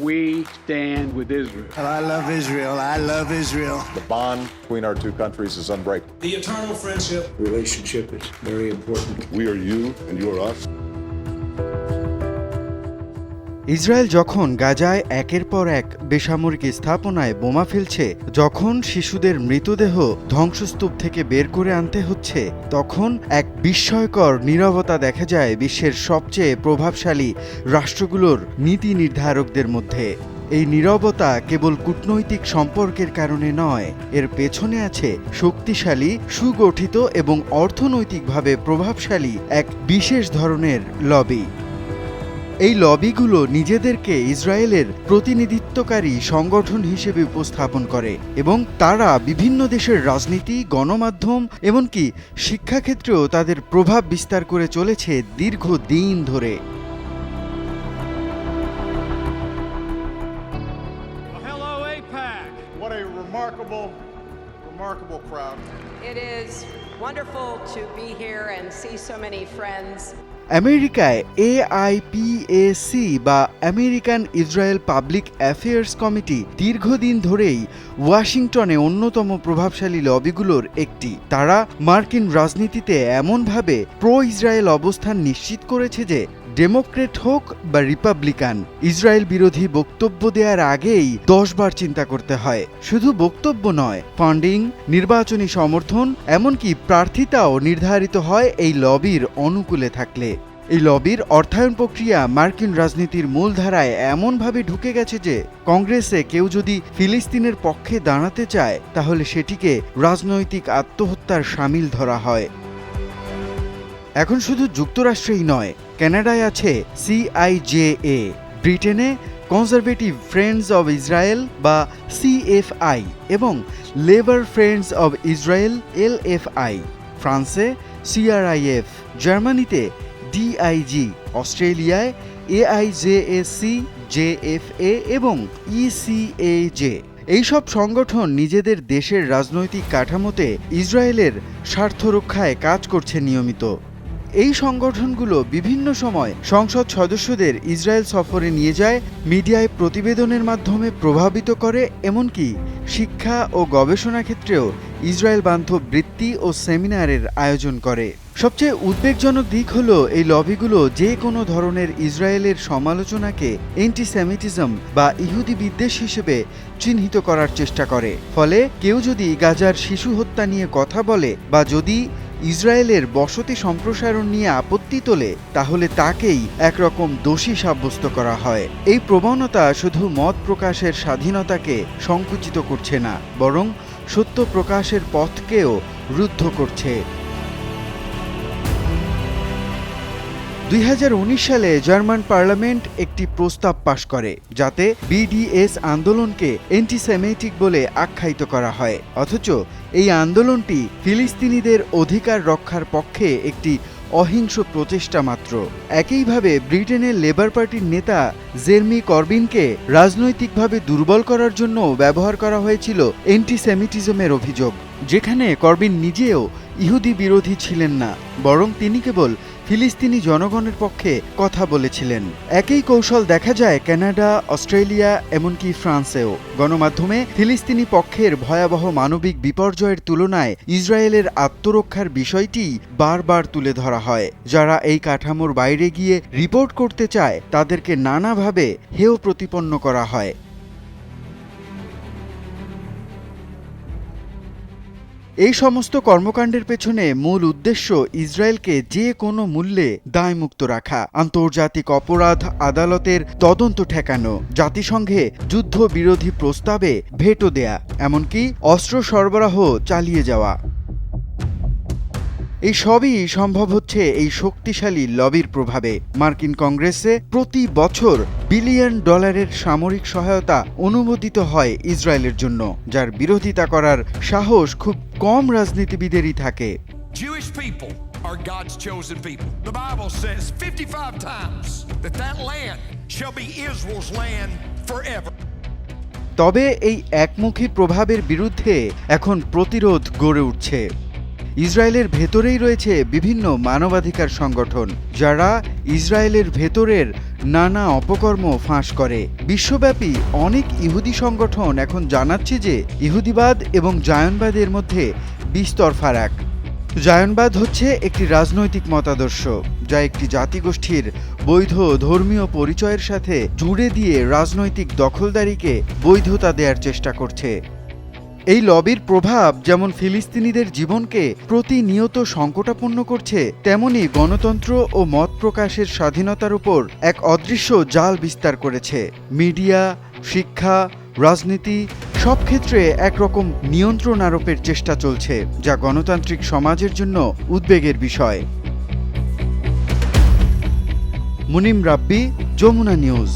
We stand with Israel. I love Israel. I love Israel. The bond between our two countries is unbreakable. The eternal friendship Relationship is very important. We are you and you are us. Israel যখন গাজায় একের পর এক বেসামরিক স্থাপনায় বোমা ফেলছে, যখন শিশুদের মৃতদেহ ধ্বংসস্তূপ থেকে বের করে আনতে হচ্ছে, তখন এক বিস্ময়কর নীরবতা দেখা যায় বিশ্বের সবচেয়ে প্রভাবশালী রাষ্ট্রগুলোর নীতি নির্ধারকদের মধ্যে। এই নীরবতা কেবল কূটনৈতিক সম্পর্কের কারণে নয়, এর পেছনে আছে শক্তিশালী, সুগঠিত এবং অর্থনৈতিকভাবে প্রভাবশালী এক বিশেষ ধরনের লবি। এই লবিগুলো নিজেদেরকে ইসরায়েলের প্রতিনিধিত্বকারী সংগঠন হিসেবে উপস্থাপন করে এবং তারা বিভিন্ন দেশের রাজনীতি গণমাধ্যম এমনকি শিক্ষাক্ষেত্রেও তাদের প্রভাব বিস্তার করে চলেছে দীর্ঘ দিন ধরে Hello, APAC. What remarkable, remarkable crowd. It is wonderful to be here and see so many friends. আমেরিকায় এআইপিএসি বা American Israel public affairs committee দীর্ঘদিন ধরেই ওয়াশিংটনে অন্যতম প্রভাবশালী লবিগুলোর একটি। তারা মার্কিন রাজনীতিতে এমনভাবে প্রো ইসরায়েল অবস্থান নিশ্চিত করেছে যে ডেমোক্রেট হোক বা রিপাবলিকান, ইসরায়েল বিরোধী বক্তব্য দেওয়ার আগেই দশবার চিন্তা করতে হয়। শুধু বক্তব্য নয়, ফান্ডিং, নির্বাচনী সমর্থন, এমনকি প্রার্থিতাও নির্ধারিত হয় এই লবির অনুকূলে থাকলে। এই লবির অর্থায়ন প্রক্রিয়া মার্কিন রাজনীতির মূলধারায় এমনভাবে ঢুকে গেছে যে, কংগ্রেসে কেউ যদি ফিলিস্তিনের পক্ষে দাঁড়াতে চায়, তাহলে সেটিকে রাজনৈতিক আত্মহত্যার সামিল ধরা হয়। এখন শুধু যুক্তরাষ্ট্রেই নয় কানাডায় আছে সিআইজেএ ব্রিটেনে কনজারভেটিভ ফ্রেন্ডস অব ইসরায়েল বা সিএফআই এবং labour friends of Israel LFI ফ্রান্সে সিআরআইএফ জার্মানিতে ডিআইজি অস্ট্রেলিয়ায় এআইজেএসি জেএফএ এবং E ইসিএজে এইসব সংগঠন নিজেদের দেশের রাজনৈতিক কাঠামোতে ইসরায়েলের স্বার্থ রক্ষায় কাজ করছে নিয়মিত। এই সংগঠনগুলো বিভিন্ন সময় সংসদ সদস্যদের ইসরায়েল সফরে নিয়ে যায়, মিডিয়ায় প্রতিবেদনের মাধ্যমে প্রভাবিত করে, এমনকি শিক্ষা ও গবেষণা ক্ষেত্রেও ইসরায়েল বান্ধব বৃত্তি ও সেমিনারের আয়োজন করে। সবচেয়ে উদ্বেগজনক দিক হলো এই লবিগুলো যে কোনো ধরনের ইসরায়েলের সমালোচনাকে অ্যান্টিসেমিটিজম বা ইহুদি বিদ্বেষ হিসেবে চিহ্নিত করার চেষ্টা করে। ফলে কেউ যদি গাজার শিশু হত্যা নিয়ে কথা বলে বা যদি ইসরায়েলের বসতি সম্প্রসারণ নিয়ে আপত্তি তোলে, তাহলে তাকেই একরকম দোষী সাব্যস্ত করা হয়। এই প্রবণতা শুধু মত প্রকাশের স্বাধীনতাকে সংকুচিত করছে না, বরং সত্য প্রকাশের পথকেও রুদ্ধ করছে। দুই হাজার উনিশ সালে জার্মান পার্লামেন্ট একটি প্রস্তাব পাশ করে, যাতে বিডিএস আন্দোলনকে অ্যান্টিসেমেটিক বলে আখ্যায়িত করা হয়, অথচ এই আন্দোলনটি ফিলিস্তিনিদের অধিকার রক্ষার পক্ষে একটি অহিংস প্রচেষ্টা মাত্র। একইভাবে ব্রিটেনের লেবার পার্টির নেতা জেরমি করবিনকে রাজনৈতিকভাবে দুর্বল করার জন্য ব্যবহার করা হয়েছিল অ্যান্টিসেমিটিজমের অভিযোগ। যেখানে করবিন নিজেও ইহুদি বিরোধী ছিলেন না, বরং তিনি কেবল ফিলিস্তিনি জনগণের পক্ষে কথা বলেছিলেন। একই কৌশল দেখা যায় কানাডা, অস্ট্রেলিয়া, এমনকি ফ্রান্সেও। গণমাধ্যমে ফিলিস্তিনি পক্ষের ভয়াবহ মানবিক বিপর্যয়ের তুলনায় ইসরায়েলের আত্মরক্ষার বিষয়টি বারবার তুলে ধরা হয়। যারা এই কাঠামোর বাইরে গিয়ে রিপোর্ট করতে চায়, তাদেরকে নানাভাবে হেয় প্রতিপন্ন করা হয়। এই সমস্ত কর্মকাণ্ডের পেছনে মূল উদ্দেশ্য ইসরায়েলকে যে কোনো মূল্যে দায়মুক্ত রাখা, আন্তর্জাতিক অপরাধ আদালতের তদন্ত ঠেকানো, জাতিসংঘে যুদ্ধবিরোধী প্রস্তাবে ভেটো দেয়া, এমনকি অস্ত্র সরবরাহ চালিয়ে যাওয়া। এই সবই সম্ভব হচ্ছে এই শক্তিশালী লবির প্রভাবে মার্কিন কংগ্রেসে প্রতি বছর বিলিয়ন ডলারের সামরিক সহায়তা অনুমোদিত হয় ইসরায়েলের জন্য যার বিরোধিতা করার সাহস খুব কম রাজনীতিবিদেরই থাকে are God's chosen people. The Bible says 55 times that that land shall be Israel's land forever. তবে এই একমুখী প্রভাবের বিরুদ্ধে এখন প্রতিরোধ গড়ে উঠছে ইসরায়েলের ভেতরেই রয়েছে বিভিন্ন মানবাধিকার সংগঠন, যারা ইসরায়েলের ভেতরের নানা অপকর্ম ফাঁস করে। বিশ্বব্যাপী অনেক ইহুদি সংগঠন এখন জানাচ্ছে যে ইহুদিবাদ এবং জায়নবাদের মধ্যে বিস্তর ফারাক। জায়নবাদ হচ্ছে একটি রাজনৈতিক মতাদর্শ, যা একটি জাতিগোষ্ঠীর বৈধ ধর্মীয় পরিচয়ের সাথে জুড়ে দিয়ে রাজনৈতিক দখলদারিকে বৈধতা দেওয়ার চেষ্টা করছে। এই লবির প্রভাব যেমন ফিলিস্তিনিদের জীবনকে প্রতিনিয়ত সংকটাপন্ন করছে, তেমনি গণতন্ত্র ও মত প্রকাশের স্বাধীনতার উপর এক অদৃশ্য জাল বিস্তার করেছে। মিডিয়া, শিক্ষা, রাজনীতি সব ক্ষেত্রে একরকম নিয়ন্ত্রণ আরোপের চেষ্টা চলছে, যা গণতান্ত্রিক সমাজের জন্য উদ্বেগের বিষয়। মুনিম রাব্বি, যমুনা নিউজ।